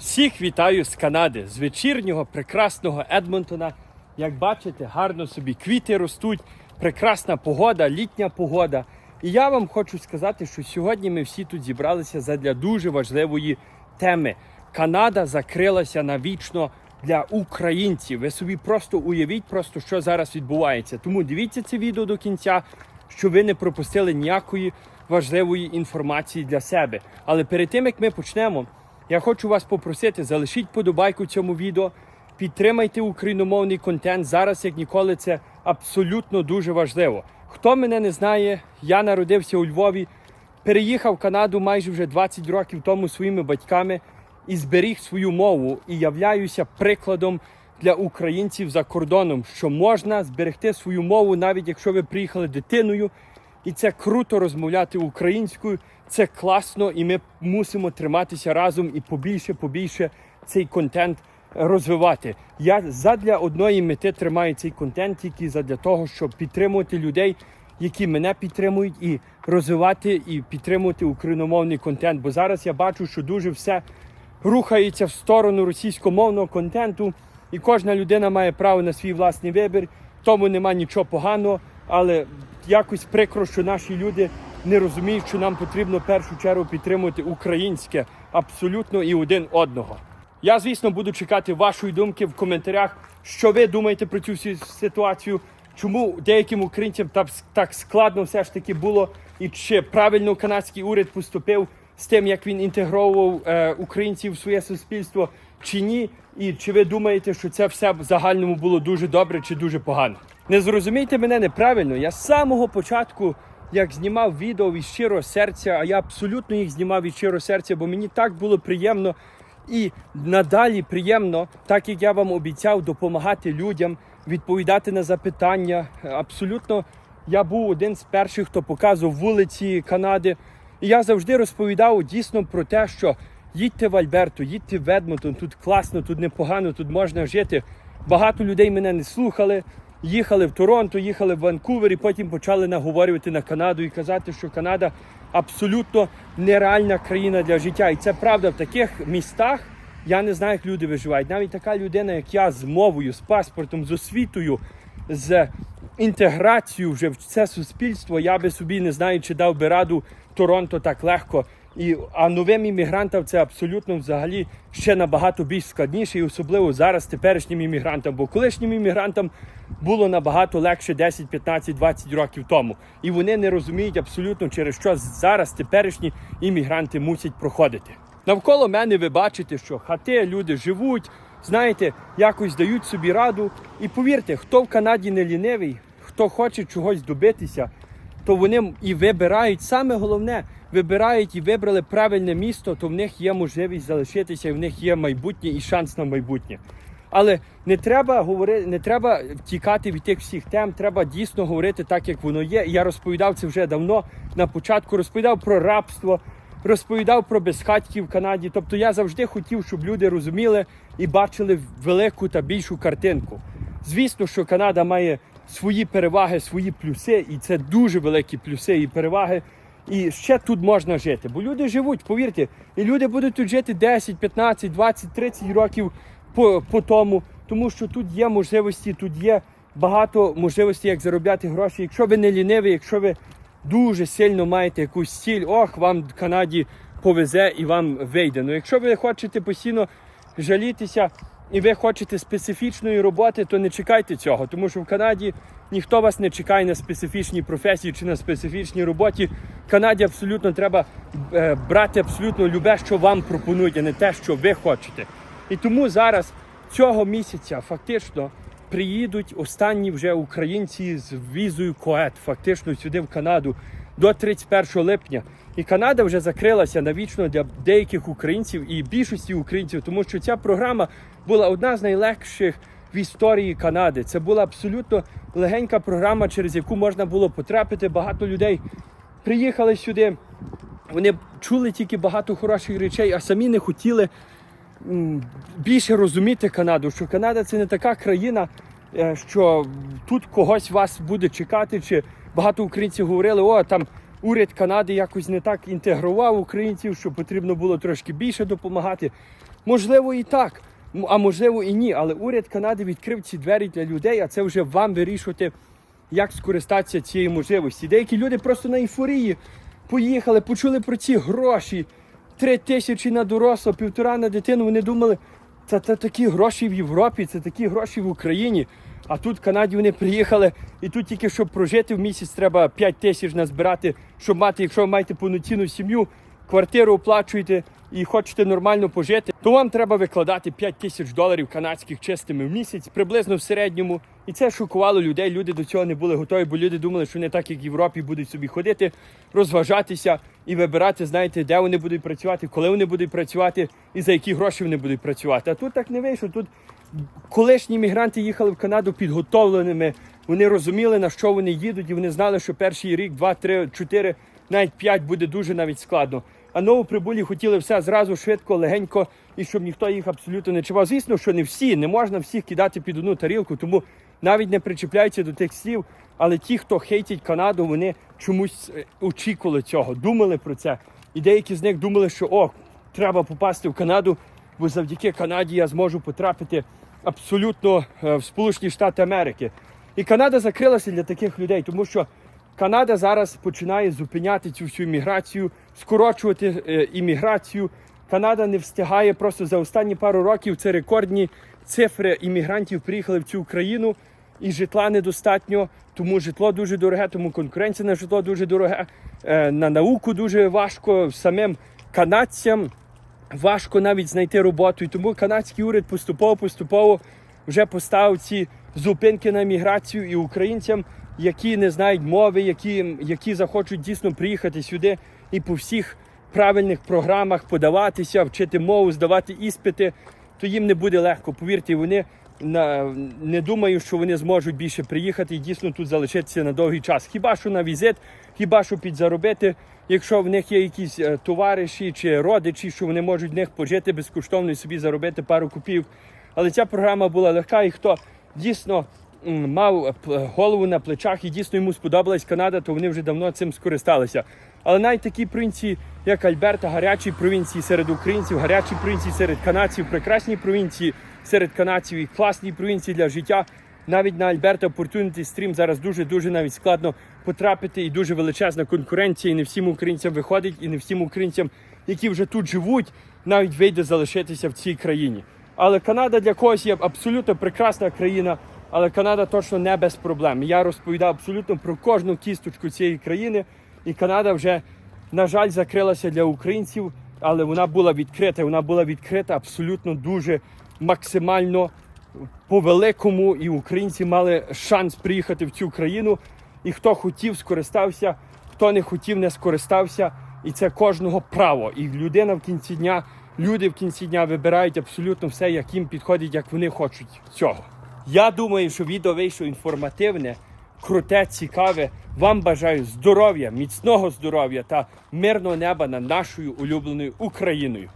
Всіх вітаю з Канади, з вечірнього прекрасного Едмонтона. Як бачите, гарно собі квіти ростуть, прекрасна погода, літня погода. І я вам хочу сказати, що сьогодні ми всі тут зібралися задля дуже важливої теми. Канада закрилася навічно для українців. Ви собі просто уявіть, просто що зараз відбувається. Тому дивіться це відео до кінця, щоб ви не пропустили ніякої важливої інформації для себе. Але перед тим як ми почнемо, я хочу вас попросити, залишіть подобайку цьому відео, підтримайте україномовний контент. Зараз, як ніколи, це абсолютно дуже важливо. Хто мене не знає, я народився у Львові, переїхав в Канаду майже вже 20 років тому своїми батьками і зберіг свою мову і являюся прикладом для українців за кордоном, що можна зберегти свою мову, навіть якщо ви приїхали дитиною. І це круто розмовляти українською. Це класно, і ми мусимо триматися разом і побільше, побільше цей контент розвивати. Я задля одної мети тримаю цей контент тільки задля того, щоб підтримувати людей, які мене підтримують, і розвивати і підтримувати україномовний контент. Бо зараз я бачу, що дуже все рухається в сторону російськомовного контенту, і кожна людина має право на свій власний вибір. Тому нема нічого поганого, але якось прикро, що наші люди не розуміють, що нам потрібно в першу чергу підтримувати українське абсолютно і один одного. Я, звісно, буду чекати вашої думки в коментарях, що ви думаєте про цю ситуацію, чому деяким українцям так складно все ж таки було, і чи правильно канадський уряд поступив з тим, як він інтегровував е, українців в своє суспільство, чи ні, і чи ви думаєте, що це все в загальному було дуже добре чи дуже погано? Не зрозумійте мене неправильно. Я з самого початку, як знімав відео від щирого серця, а я абсолютно їх знімав від щирого серця, бо мені так було приємно і надалі приємно, так як я вам обіцяв допомагати людям, відповідати на запитання. Абсолютно, я був один з перших, хто показував вулиці Канади. І я завжди розповідав дійсно про те, що їдьте в Альберту, їдьте в Едмонтон, тут класно, тут непогано, тут можна жити. Багато людей мене не слухали. Їхали в Торонто, їхали в Ванкувер і потім почали наговорювати на Канаду і казати, що Канада абсолютно нереальна країна для життя. І це правда в таких містах. Я не знаю, як люди виживають. Навіть така людина, як я, з мовою, з паспортом, з освітою, з інтеграцією вже в це суспільство, я би собі не знаю, чи дав би раду Торонто так легко. І, а новим іммігрантам це абсолютно взагалі ще набагато більш складніше, і особливо зараз теперішнім іммігрантам, бо колишнім іммігрантам було набагато легше 10, 15, 20 років тому. І вони не розуміють абсолютно, через що зараз теперішні іммігранти мусять проходити. Навколо мене ви бачите, що хати, люди живуть, знаєте, якось дають собі раду. І повірте, хто в Канаді не лінивий, хто хоче чогось добитися, то вони і вибирають саме головне, вибирають і вибрали правильне місто, то в них є можливість залишитися, і в них є майбутнє і шанс на майбутнє. Але не треба говорити, не треба втікати від тих всіх тем. Треба дійсно говорити так, як воно є. Я розповідав це вже давно на початку. Розповідав про рабство, розповідав про безхатьків в Канаді. Тобто я завжди хотів, щоб люди розуміли і бачили велику та більшу картинку. Звісно, що Канада має свої переваги, свої плюси, і це дуже великі плюси і переваги. І ще тут можна жити, бо люди живуть, повірте, і люди будуть тут жити 10, 15, 20, 30 років по, по тому, тому що тут є можливості, тут є багато можливостей, як заробляти гроші. Якщо ви не ліниві, якщо ви дуже сильно маєте якусь ціль, ох, вам в Канаді повезе і вам вийде. Ну якщо ви хочете постійно жалітися і ви хочете специфічної роботи, то не чекайте цього, тому що в Канаді ніхто вас не чекає на специфічній професії чи на специфічній роботі. В Канаді абсолютно треба е, брати абсолютно любе, що вам пропонують, а не те, що ви хочете. І тому зараз цього місяця фактично приїдуть останні вже українці з візою КОЕТ, фактично сюди в Канаду до 31 липня. І Канада вже закрилася навічно для деяких українців і більшості українців, тому що ця програма була одна з найлегших в історії Канади. Це була абсолютно легенька програма, через яку можна було потрапити. Багато людей приїхали сюди. Вони чули тільки багато хороших речей, а самі не хотіли більше розуміти Канаду, що Канада це не така країна, що тут когось вас буде чекати. Чи багато українців говорили, о, там уряд Канади якось не так інтегрував українців, що потрібно було трошки більше допомагати. Можливо, і так, а можливо і ні. Але уряд Канади відкрив ці двері для людей, а це вже вам вирішувати, як скористатися цією можливості. Деякі люди просто на ейфорії поїхали, почули про ці гроші. Три тисячі на дорослого, півтора на дитину. Вони думали, це, це такі гроші в Європі, це такі гроші в Україні. А тут в Канаді вони приїхали, і тут тільки щоб прожити в місяць, треба 5 тисяч назбирати, щоб мати, якщо ви маєте повноцінну сім'ю, квартиру оплачуєте і хочете нормально пожити, то вам треба викладати 5 тисяч доларів канадських чистими в місяць, приблизно в середньому. І це шокувало людей. Люди до цього не були готові, бо люди думали, що не так, як в Європі, будуть собі ходити, розважатися і вибирати, знаєте, де вони будуть працювати, коли вони будуть працювати і за які гроші вони будуть працювати. А тут так не вийшло. Тут колишні мігранти їхали в Канаду підготовленими. Вони розуміли, на що вони їдуть, і вони знали, що перший рік, два, три, чотири, навіть п'ять буде дуже навіть складно. А новоприбулі хотіли все зразу швидко, легенько, і щоб ніхто їх абсолютно не чував. Звісно, що не всі, не можна всіх кидати під одну тарілку, тому навіть не причіпляються до тих слів. Але ті, хто хейтять Канаду, вони чомусь е, очікували цього, думали про це. І деякі з них думали, що о, треба попасти в Канаду, бо завдяки Канаді я зможу потрапити абсолютно е, в Сполучені Штати Америки. І Канада закрилася для таких людей, тому що Канада зараз починає зупиняти цю всю імміграцію, скорочувати е, імміграцію. Канада не встигає просто за останні пару років. Це рекордні цифри іммігрантів приїхали в цю країну, і житла недостатньо, тому житло дуже дороге, тому конкуренція на житло дуже дороге, е, на науку дуже важко самим канадцям важко навіть знайти роботу. І тому канадський уряд поступово-поступово вже поставив ці зупинки на міграцію і українцям, які не знають мови, які, які захочуть дійсно приїхати сюди і по всіх правильних програмах подаватися, вчити мову, здавати іспити, то їм не буде легко. Повірте, вони не думаю, що вони зможуть більше приїхати і дійсно тут залишитися на довгий час. Хіба що на візит, хіба що підзаробити, якщо в них є якісь е, товариші чи родичі, що вони можуть в них пожити безкоштовно і собі заробити пару копійок. Але ця програма була легка, і хто дійсно мав е, голову на плечах і дійсно йому сподобалась Канада, то вони вже давно цим скористалися. Але навіть такі провінції, як Альберта, гарячі провінції серед українців, гарячі провінції серед канадців, прекрасні провінції серед канадців і класні провінції для життя. Навіть на Альберта Opportunity Stream зараз дуже дуже навіть складно потрапити, і дуже величезна конкуренція. І не всім українцям виходить, і не всім українцям, які вже тут живуть, навіть вийде залишитися в цій країні. Але Канада для когось є абсолютно прекрасна країна, але Канада точно не без проблем. Я розповідав абсолютно про кожну кісточку цієї країни, і Канада вже, на жаль, закрилася для українців, але вона була відкрита. Вона була відкрита абсолютно дуже максимально по великому, і українці мали шанс приїхати в цю країну. І хто хотів, скористався, хто не хотів, не скористався. І це кожного право. І людина в кінці дня, люди в кінці дня вибирають абсолютно все, як їм підходить, як вони хочуть цього. Я думаю, що відео вийшло інформативне, круте, цікаве. Вам бажаю здоров'я, міцного здоров'я та мирного неба над нашою улюбленою Україною.